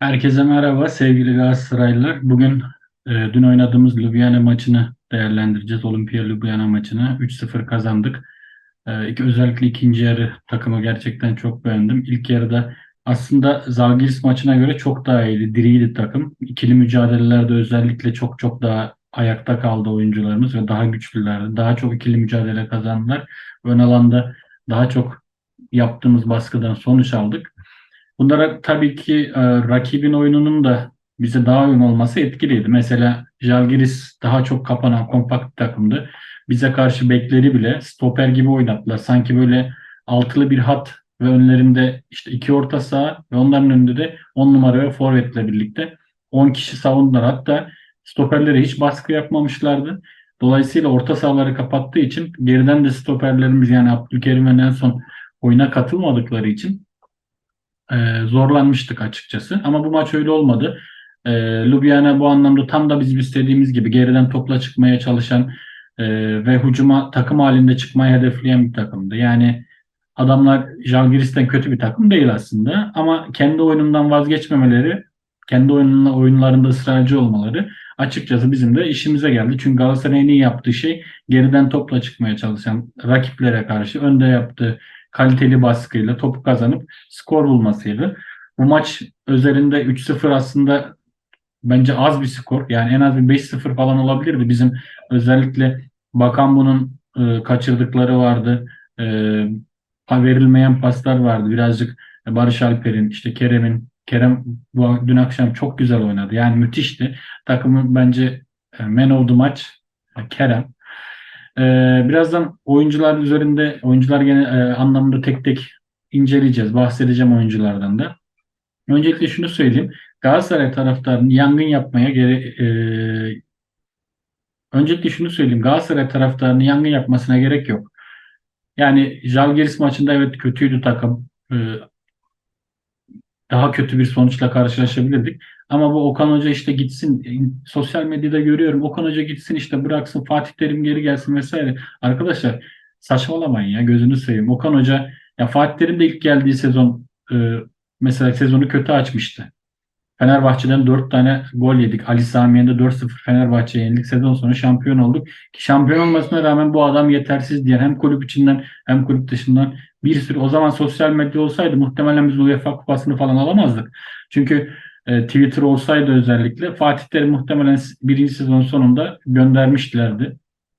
Herkese merhaba sevgili Galatasaraylılar. Bugün e, dün oynadığımız Ljubljana maçını değerlendireceğiz. Olimpia Ljubljana maçını 3-0 kazandık. E, iki- özellikle ikinci yarı takımı gerçekten çok beğendim. İlk yarıda aslında Zalgiris maçına göre çok daha iyiydi, diriydi takım. İkili mücadelelerde özellikle çok çok daha ayakta kaldı oyuncularımız ve daha güçlülerdi. Daha çok ikili mücadele kazandılar. Ön alanda daha çok yaptığımız baskıdan sonuç aldık. Bunlara tabii ki e, rakibin oyununun da bize daha uygun olması etkiliydi. Mesela Žalgiris daha çok kapanan kompakt takımdı. Bize karşı bekleri bile stoper gibi oynattılar. Sanki böyle altılı bir hat ve önlerinde işte iki orta saha ve onların önünde de 10 numara ve forvetle birlikte 10 kişi savundular. Hatta stoperlere hiç baskı yapmamışlardı. Dolayısıyla orta sahaları kapattığı için geriden de stoperlerimiz yani Abdülkerim ve Nelson oyuna katılmadıkları için e, zorlanmıştık açıkçası. Ama bu maç öyle olmadı. E, Ljubljana bu anlamda tam da bizim istediğimiz gibi geriden topla çıkmaya çalışan e, ve hücuma takım halinde çıkmayı hedefleyen bir takımdı. Yani adamlar Žalgiris'ten kötü bir takım değil aslında ama kendi oyunundan vazgeçmemeleri, kendi oyununda, oyunlarında ısrarcı olmaları açıkçası bizim de işimize geldi. Çünkü Galatasaray'ın iyi yaptığı şey geriden topla çıkmaya çalışan rakiplere karşı önde yaptığı kaliteli baskıyla topu kazanıp skor bulmasıydı. Bu maç özelinde 3-0 aslında bence az bir skor. Yani en az bir 5-0 falan olabilirdi. Bizim özellikle Bakan bunun e, kaçırdıkları vardı. E, verilmeyen paslar vardı. Birazcık Barış Alper'in, işte Kerem'in, Kerem bu, dün akşam çok güzel oynadı. Yani müthişti. Takımın bence e, man of the match Kerem. Ee, birazdan oyuncular üzerinde, oyuncular gene e, anlamında tek tek inceleyeceğiz. Bahsedeceğim oyunculardan da. Öncelikle şunu söyleyeyim. Galatasaray taraftarının yangın yapmaya gere e, öncelikle şunu söyleyeyim. Galatasaray taraftarının yangın yapmasına gerek yok. Yani Žalgiris maçında evet kötüydü takım. E, daha kötü bir sonuçla karşılaşabilirdik. Ama bu Okan Hoca işte gitsin sosyal medyada görüyorum. Okan Hoca gitsin işte bıraksın Fatih Terim geri gelsin vesaire. Arkadaşlar saçmalamayın ya gözünü seveyim. Okan Hoca ya Fatih Terim de ilk geldiği sezon e, mesela sezonu kötü açmıştı. Fenerbahçe'den 4 tane gol yedik. Ali Sami Yen'de 4-0 Fenerbahçe'ye yenildik. Sezon sonu şampiyon olduk. Ki şampiyon olmasına rağmen bu adam yetersiz diyen hem kulüp içinden hem kulüp dışından bir sürü o zaman sosyal medya olsaydı muhtemelen biz UEFA kupasını falan alamazdık. Çünkü e, Twitter olsaydı özellikle Fatih muhtemelen birinci sezon sonunda göndermişlerdi.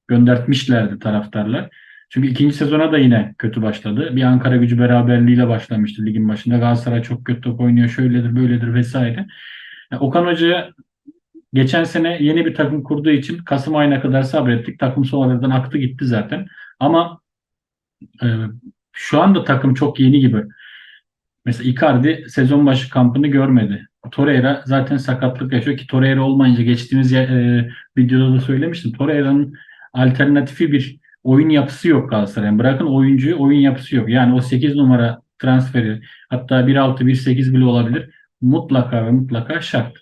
Göndertmişlerdi taraftarlar. Çünkü ikinci sezona da yine kötü başladı. Bir Ankara gücü beraberliğiyle başlamıştı ligin başında. Galatasaray çok kötü top oynuyor, şöyledir, böyledir vesaire. Yani Okan Hoca'ya geçen sene yeni bir takım kurduğu için Kasım ayına kadar sabrettik. Takım sonradan aktı gitti zaten. Ama e, şu anda takım çok yeni gibi. Mesela Icardi sezon başı kampını görmedi. Torreira zaten sakatlık yaşıyor ki Torreira olmayınca geçtiğimiz e, videoda da söylemiştim. Torreira'nın alternatifi bir oyun yapısı yok Galatasaray'ın. Bırakın oyuncuyu oyun yapısı yok. Yani o 8 numara transferi hatta 1.6 1.8 bile olabilir. Mutlaka ve mutlaka şart.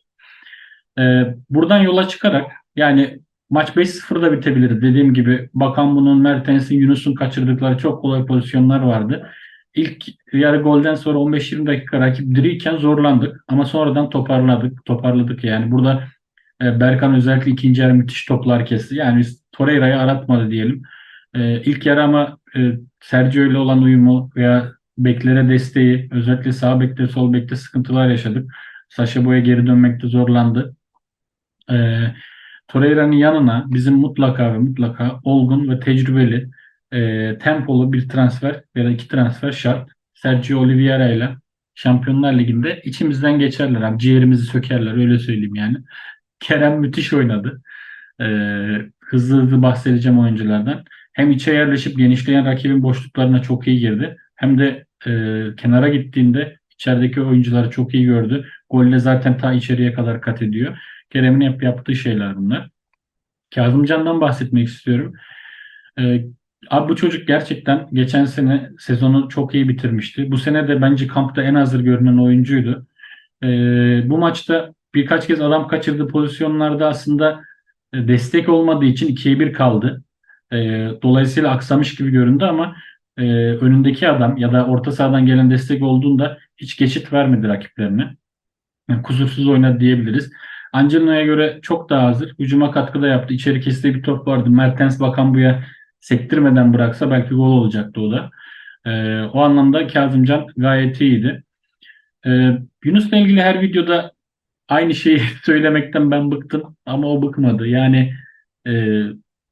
Ee, buradan yola çıkarak yani maç 5-0 da bitebilir. Dediğim gibi Bakan bunun Mertens'in Yunus'un kaçırdıkları çok kolay pozisyonlar vardı. İlk yarı golden sonra 15-20 dakika rakip diriyken zorlandık ama sonradan toparladık. Toparladık yani. Burada e, Berkan özellikle ikinci yarı müthiş toplar kesti. Yani Torreira'yı aratmadı diyelim. E, ilk yarı ama e, Sergio ile olan uyumu veya beklere desteği özellikle sağ bekte sol bekte sıkıntılar yaşadık. Saşa Boya geri dönmekte zorlandı. E, Torreira'nın yanına bizim mutlaka ve mutlaka olgun ve tecrübeli e, tempolu bir transfer ya da iki transfer şart. Sergio Oliveira ile Şampiyonlar Ligi'nde içimizden geçerler abi. Ciğerimizi sökerler öyle söyleyeyim yani. Kerem müthiş oynadı. E, hızlı hızlı bahsedeceğim oyunculardan. Hem içe yerleşip genişleyen rakibin boşluklarına çok iyi girdi. Hem de e, kenara gittiğinde içerideki oyuncuları çok iyi gördü. Golle zaten ta içeriye kadar kat ediyor. Kerem'in hep yaptığı şeyler bunlar. Kazımcan'dan bahsetmek istiyorum. Ee, abi bu çocuk gerçekten geçen sene sezonu çok iyi bitirmişti. Bu sene de bence kampta en hazır görünen oyuncuydu. Ee, bu maçta birkaç kez adam kaçırdığı pozisyonlarda aslında e, destek olmadığı için 2'ye 1 kaldı. Ee, dolayısıyla aksamış gibi göründü ama e, önündeki adam ya da orta sahadan gelen destek olduğunda hiç geçit vermedi rakiplerine. Yani kusursuz oynadı diyebiliriz. Angelino'ya göre çok daha hazır. Hücuma katkıda yaptı. İçeri kestiği bir top vardı. Mertens Bakambu'ya sektirmeden bıraksa belki gol olacaktı o da. Ee, o anlamda Kazımcan gayet iyiydi. Ee, Yunus'la ilgili her videoda aynı şeyi söylemekten ben bıktım ama o bıkmadı. Yani e,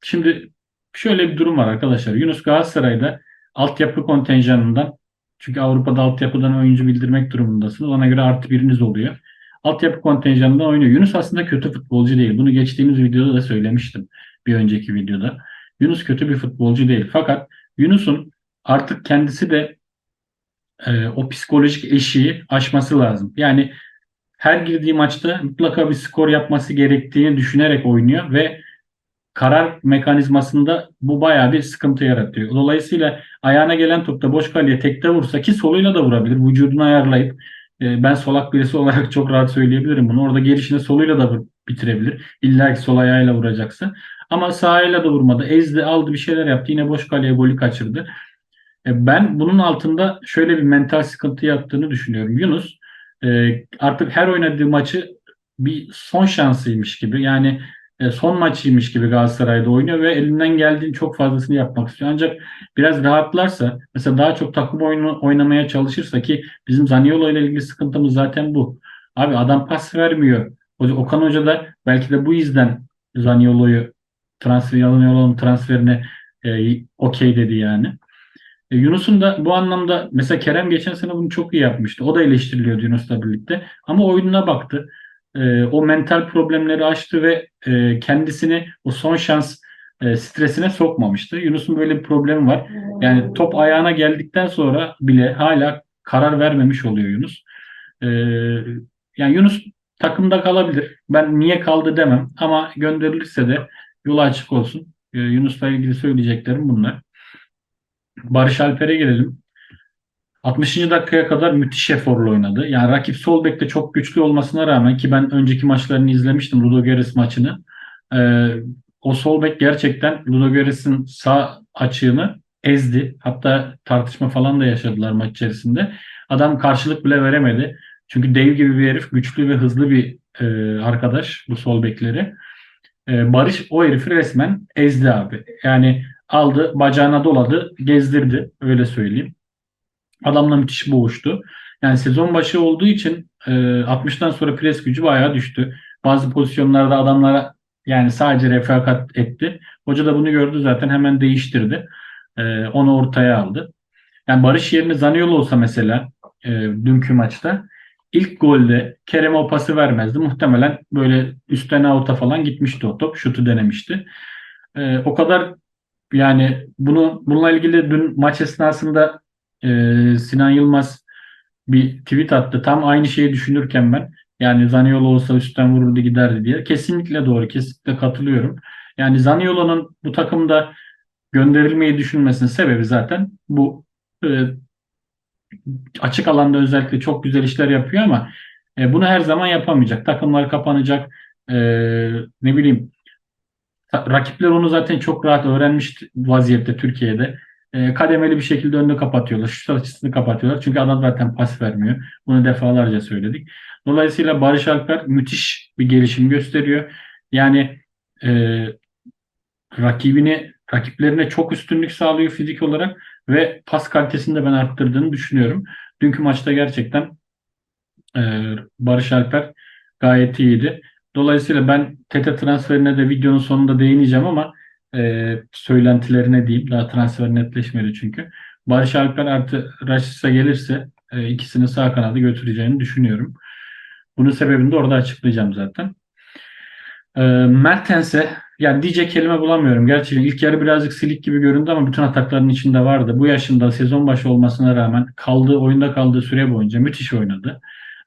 şimdi şöyle bir durum var arkadaşlar. Yunus Galatasaray'da altyapı kontenjanından çünkü Avrupa'da altyapıdan oyuncu bildirmek durumundasınız. Ona göre artı biriniz oluyor. Altyapı kontenjanından oynuyor. Yunus aslında kötü futbolcu değil. Bunu geçtiğimiz videoda da söylemiştim. Bir önceki videoda. Yunus kötü bir futbolcu değil. Fakat Yunus'un artık kendisi de e, o psikolojik eşiği aşması lazım. Yani her girdiği maçta mutlaka bir skor yapması gerektiğini düşünerek oynuyor ve karar mekanizmasında bu bayağı bir sıkıntı yaratıyor. Dolayısıyla ayağına gelen topta boş kaleye tekte vursa ki soluyla da vurabilir. Vücudunu ayarlayıp e, ben solak birisi olarak çok rahat söyleyebilirim bunu. Orada gelişine soluyla da bitirebilir. İlla ki sol ayağıyla vuracaksa. Ama sağ ayağıyla da vurmadı. Ezdi aldı bir şeyler yaptı. Yine boş kaleye golü kaçırdı. E, ben bunun altında şöyle bir mental sıkıntı yattığını düşünüyorum. Yunus e, artık her oynadığı maçı bir son şansıymış gibi yani e, son maçıymış gibi Galatasaray'da oynuyor ve elinden geldiğin çok fazlasını yapmak istiyor. Ancak biraz rahatlarsa mesela daha çok takım oyunu oynamaya çalışırsa ki bizim Zaniolo ile ilgili sıkıntımız zaten bu. Abi adam pas vermiyor. Okan Hoca da belki de bu yüzden Zaniolo'yu transfer Zaniolo'nun transferine e, okey dedi yani. E, Yunus'un da bu anlamda mesela Kerem geçen sene bunu çok iyi yapmıştı. O da eleştiriliyordu Yunus'la birlikte. Ama oyununa baktı. E, o mental problemleri aştı ve e, kendisini o son şans e, stresine sokmamıştı. Yunus'un böyle bir problemi var. Yani top ayağına geldikten sonra bile hala karar vermemiş oluyor Yunus. E, yani Yunus takımda kalabilir. Ben niye kaldı demem ama gönderilirse de yolu açık olsun. E, Yunus'la ilgili söyleyeceklerim bunlar. Barış Alper'e gelelim. 60. dakikaya kadar müthiş eforlu oynadı. Yani rakip sol bekte çok güçlü olmasına rağmen ki ben önceki maçlarını izlemiştim Ludogorets maçını. Ee, o sol bek gerçekten Ludogorets'in sağ açığını ezdi. Hatta tartışma falan da yaşadılar maç içerisinde. Adam karşılık bile veremedi. Çünkü dev gibi bir herif, güçlü ve hızlı bir e, arkadaş bu sol bekleri. E, Barış o herifi resmen ezdi abi. Yani aldı, bacağına doladı, gezdirdi. Öyle söyleyeyim. Adamla müthiş boğuştu. Yani sezon başı olduğu için e, 60'tan sonra pres gücü bayağı düştü. Bazı pozisyonlarda adamlara yani sadece refakat etti. Hoca da bunu gördü zaten hemen değiştirdi. E, onu ortaya aldı. Yani Barış yerine Zaniolo olsa mesela e, dünkü maçta ilk golde Kerem'e o pası vermezdi. Muhtemelen böyle üstten out'a falan gitmişti o top. Şutu denemişti. E, o kadar yani bunu bununla ilgili dün maç esnasında e, Sinan Yılmaz bir tweet attı. Tam aynı şeyi düşünürken ben yani Zaniolo olsa üstten vururdu giderdi diye. Kesinlikle doğru. Kesinlikle katılıyorum. Yani Zaniolo'nun bu takımda gönderilmeyi düşünmesinin sebebi zaten bu e, açık alanda özellikle çok güzel işler yapıyor ama e, bunu her zaman yapamayacak. Takımlar kapanacak. E, ne bileyim rakipler onu zaten çok rahat öğrenmiş vaziyette Türkiye'de. E, kademeli bir şekilde önünü kapatıyorlar. Şu açısını kapatıyorlar. Çünkü adam zaten pas vermiyor. Bunu defalarca söyledik. Dolayısıyla Barış Alper müthiş bir gelişim gösteriyor. Yani e, rakibini rakiplerine çok üstünlük sağlıyor fizik olarak ve pas kalitesini de ben arttırdığını düşünüyorum. Dünkü maçta gerçekten e, Barış Alper gayet iyiydi. Dolayısıyla ben Tete transferine de videonun sonunda değineceğim ama e, söylentilerine diyeyim. Daha transfer netleşmedi çünkü. Barış Alper artı Raşit'e gelirse e, ikisini sağ kanada götüreceğini düşünüyorum. Bunun sebebini de orada açıklayacağım zaten. E, Mertens'e yani diyecek kelime bulamıyorum. Gerçekten ilk yarı birazcık silik gibi göründü ama bütün atakların içinde vardı. Bu yaşında sezon başı olmasına rağmen kaldığı oyunda kaldığı süre boyunca müthiş oynadı.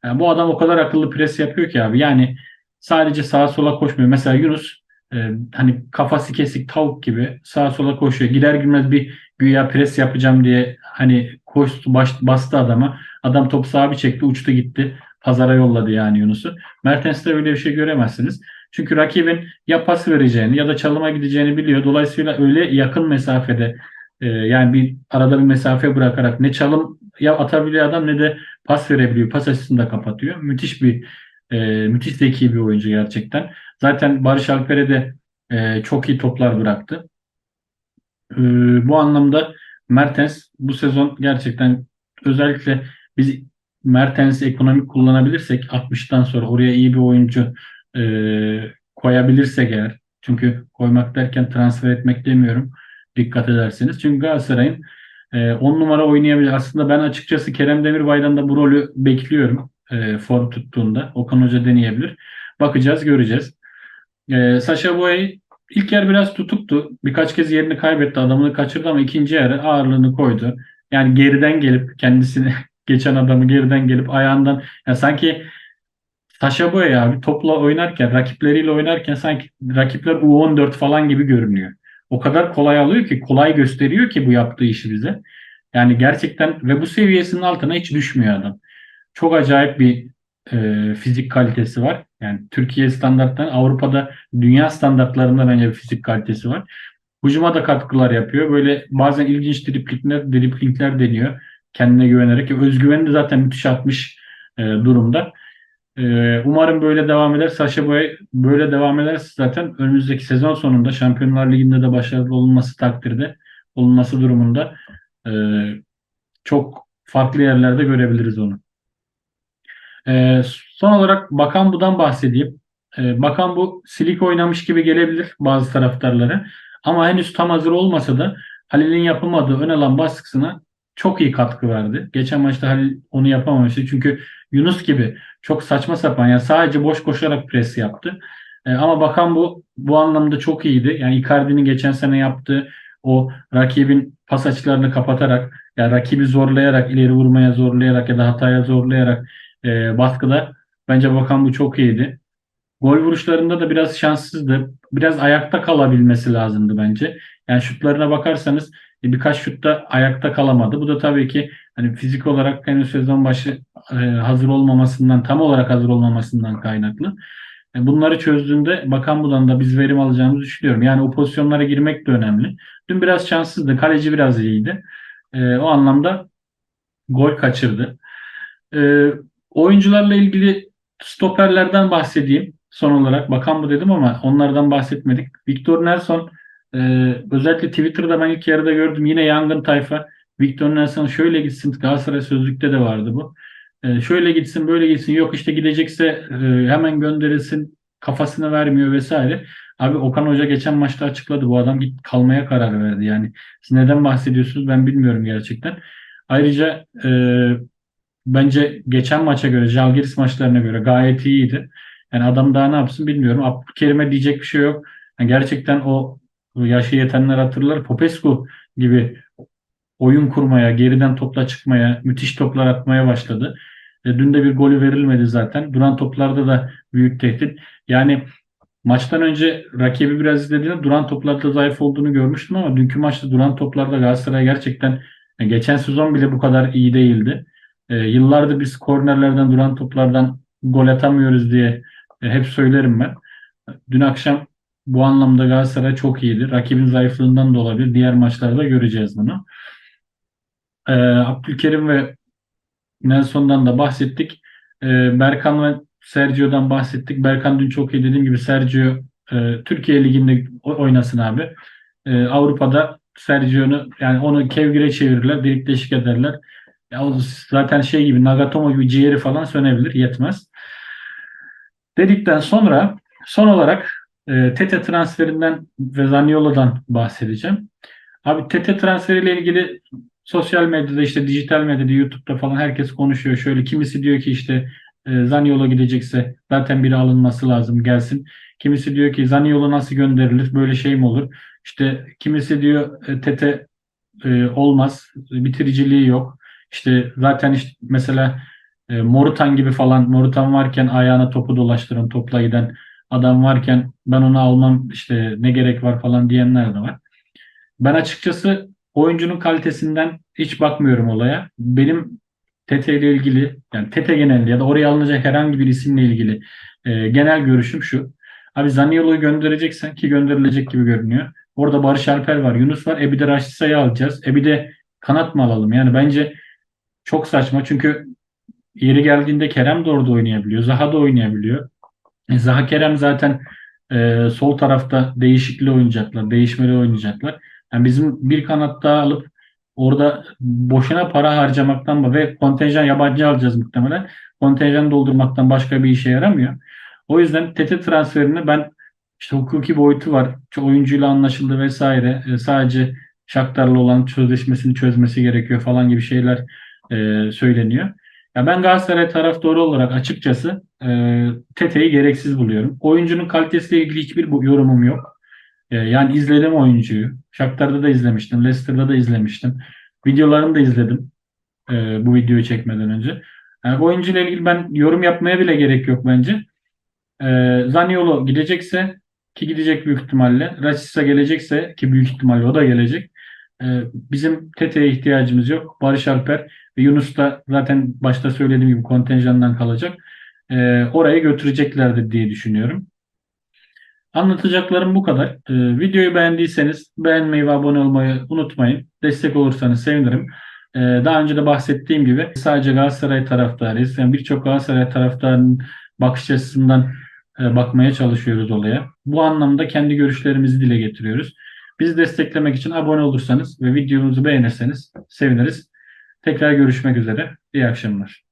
Yani bu adam o kadar akıllı pres yapıyor ki abi. Yani sadece sağa sola koşmuyor. Mesela Yunus e, hani kafası kesik tavuk gibi sağa sola koşuyor. Gider girmez bir güya pres yapacağım diye hani koştu baş, bastı adama. Adam top sağa bir çekti uçtu gitti. Pazara yolladı yani Yunus'u. Mertens'te öyle bir şey göremezsiniz. Çünkü rakibin ya pas vereceğini ya da çalıma gideceğini biliyor. Dolayısıyla öyle yakın mesafede e, yani bir arada bir mesafe bırakarak ne çalım ya atabiliyor adam ne de pas verebiliyor. Pas açısını da kapatıyor. Müthiş bir E, müthiş zeki bir oyuncu gerçekten. Zaten Barış Alper'e de e, çok iyi toplar bıraktı. Bu anlamda Mertens bu sezon gerçekten özellikle biz Mertens'i ekonomik kullanabilirsek 60'tan sonra oraya iyi bir oyuncu e, koyabilirsek eğer çünkü koymak derken transfer etmek demiyorum dikkat ederseniz. Çünkü Galatasaray'ın 10 numara oynayabilir. Aslında ben açıkçası Kerem Demirbay'dan da bu rolü bekliyorum. E, form tuttuğunda. Okan Hoca deneyebilir. Bakacağız, göreceğiz. E, Sasha Boy ilk yer biraz tutuktu. Birkaç kez yerini kaybetti. Adamını kaçırdı ama ikinci yarı ağırlığını koydu. Yani geriden gelip kendisini geçen adamı geriden gelip ayağından yani sanki Sasha Boy abi topla oynarken rakipleriyle oynarken sanki rakipler U14 falan gibi görünüyor o kadar kolay alıyor ki kolay gösteriyor ki bu yaptığı işi bize. Yani gerçekten ve bu seviyesinin altına hiç düşmüyor adam. Çok acayip bir e, fizik kalitesi var. Yani Türkiye standartlarından Avrupa'da dünya standartlarında bence bir fizik kalitesi var. Hücuma da katkılar yapıyor. Böyle bazen ilginç driplingler, driplingler deniyor. Kendine güvenerek. Özgüveni de zaten müthiş atmış e, durumda. Ee, umarım böyle devam eder. Saşa Boy böyle devam ederse zaten önümüzdeki sezon sonunda Şampiyonlar Ligi'nde de başarılı olunması takdirde olunması durumunda e, çok farklı yerlerde görebiliriz onu. E, son olarak Bakan Bu'dan bahsedeyim. E, Bakan Bu silik oynamış gibi gelebilir bazı taraftarları. Ama henüz tam hazır olmasa da Halil'in yapamadığı ön alan baskısına çok iyi katkı verdi. Geçen maçta Halil onu yapamamıştı. Çünkü Yunus gibi çok saçma sapan yani sadece boş koşarak pres yaptı. E, ama bakan bu bu anlamda çok iyiydi. Yani Icardi'nin geçen sene yaptığı o rakibin pas açılarını kapatarak yani rakibi zorlayarak ileri vurmaya zorlayarak ya da hataya zorlayarak e, baskıda bence bakan bu çok iyiydi. Gol vuruşlarında da biraz şanssızdı. Biraz ayakta kalabilmesi lazımdı bence. Yani şutlarına bakarsanız birkaç şutta ayakta kalamadı. Bu da tabii ki hani fizik olarak henüz sezon başı e, hazır olmamasından, tam olarak hazır olmamasından kaynaklı. E, bunları çözdüğünde Bakan Budan da biz verim alacağımızı düşünüyorum. Yani o pozisyonlara girmek de önemli. Dün biraz şanssızdı. Kaleci biraz iyiydi. o anlamda gol kaçırdı. oyuncularla ilgili stoperlerden bahsedeyim. Son olarak bakan bu dedim ama onlardan bahsetmedik. Victor Nelson ee, özellikle Twitter'da ben ilk yarıda gördüm. Yine yangın tayfa. Victor Nelson şöyle gitsin. Galatasaray Sözlük'te de vardı bu. Ee, şöyle gitsin böyle gitsin. Yok işte gidecekse e, hemen gönderilsin. Kafasını vermiyor vesaire. Abi Okan Hoca geçen maçta açıkladı. Bu adam git kalmaya karar verdi. Yani siz neden bahsediyorsunuz ben bilmiyorum gerçekten. Ayrıca e, bence geçen maça göre, Jalgiris maçlarına göre gayet iyiydi. Yani adam daha ne yapsın bilmiyorum. Abdülkerim'e diyecek bir şey yok. Yani gerçekten o yaşı yetenler hatırlar. Popescu gibi oyun kurmaya, geriden topla çıkmaya, müthiş toplar atmaya başladı. E, dün de bir golü verilmedi zaten. Duran toplarda da büyük tehdit. Yani maçtan önce rakibi biraz izlediğinde duran toplarda zayıf olduğunu görmüştüm ama dünkü maçta duran toplarda Galatasaray gerçekten yani geçen sezon bile bu kadar iyi değildi. E, yıllardır biz kornerlerden duran toplardan gol atamıyoruz diye e, hep söylerim ben. Dün akşam bu anlamda Galatasaray çok iyiydi. Rakibin zayıflığından da olabilir. Diğer maçlarda göreceğiz bunu. Ee, Abdülkerim ve Nelson'dan da bahsettik. Ee, Berkan ve Sergio'dan bahsettik. Berkan dün çok iyi dediğim gibi Sergio e, Türkiye Ligi'nde oynasın abi. E, Avrupa'da Sergio'nu yani onu kevgire çevirirler, delik deşik ederler. Ya zaten şey gibi Nagatomo gibi ciğeri falan sönebilir, yetmez. Dedikten sonra son olarak e, Tete transferinden ve Zaniolo'dan bahsedeceğim. Abi Tete transferiyle ilgili sosyal medyada işte dijital medyada YouTube'da falan herkes konuşuyor. Şöyle kimisi diyor ki işte e, Zaniolo gidecekse zaten biri alınması lazım gelsin. Kimisi diyor ki Zaniolo nasıl gönderilir böyle şey mi olur? İşte kimisi diyor e, Tete e, olmaz bitiriciliği yok. İşte zaten işte mesela e, Morutan gibi falan Morutan varken ayağına topu dolaştıran topla giden adam varken ben onu almam işte ne gerek var falan diyenler de var. Ben açıkçası oyuncunun kalitesinden hiç bakmıyorum olaya. Benim Tete ile ilgili yani Tete genelinde ya da oraya alınacak herhangi bir isimle ilgili e, genel görüşüm şu. Abi Zaniolo'yu göndereceksen ki gönderilecek gibi görünüyor. Orada Barış Alper var, Yunus var. Ebi de Raşitsa'yı alacağız. Ebi de kanat mı alalım? Yani bence çok saçma çünkü Yeri geldiğinde Kerem de orada oynayabiliyor. Zaha da oynayabiliyor. E, Zaha Kerem zaten e, sol tarafta değişikli oynayacaklar. Değişmeli oynayacaklar. Yani bizim bir kanat daha alıp orada boşuna para harcamaktan ve kontenjan yabancı alacağız muhtemelen. Kontenjan doldurmaktan başka bir işe yaramıyor. O yüzden Tete transferini ben işte hukuki boyutu var. Oyuncuyla anlaşıldı vesaire. E, sadece Shakhtar'la olan sözleşmesini çözmesi gerekiyor falan gibi şeyler e, söyleniyor. Ya ben Galatasaray taraftarı olarak açıkçası e, Tete'yi gereksiz buluyorum. Oyuncunun kalitesiyle ilgili hiçbir yorumum yok. E, yani izledim oyuncuyu. Shakhtar'da da izlemiştim. Leicester'da da izlemiştim. Videolarını da izledim. e, bu videoyu çekmeden önce. Yani oyuncuyla ilgili ben yorum yapmaya bile gerek yok bence. E, Zaniolo gidecekse ki gidecek büyük ihtimalle. Rashica gelecekse ki büyük ihtimalle o da gelecek. E, bizim Tete'ye ihtiyacımız yok. Barış Alper ve Yunus da zaten başta söylediğim gibi kontenjandan kalacak. E, oraya götüreceklerdir diye düşünüyorum. Anlatacaklarım bu kadar. E, videoyu beğendiyseniz beğenmeyi ve abone olmayı unutmayın. Destek olursanız sevinirim. E, daha önce de bahsettiğim gibi sadece Galatasaray taraftarıyız. Yani birçok Galatasaray taraftarının bakış açısından e, bakmaya çalışıyoruz olaya. Bu anlamda kendi görüşlerimizi dile getiriyoruz. Bizi desteklemek için abone olursanız ve videomuzu beğenirseniz seviniriz. Tekrar görüşmek üzere. İyi akşamlar.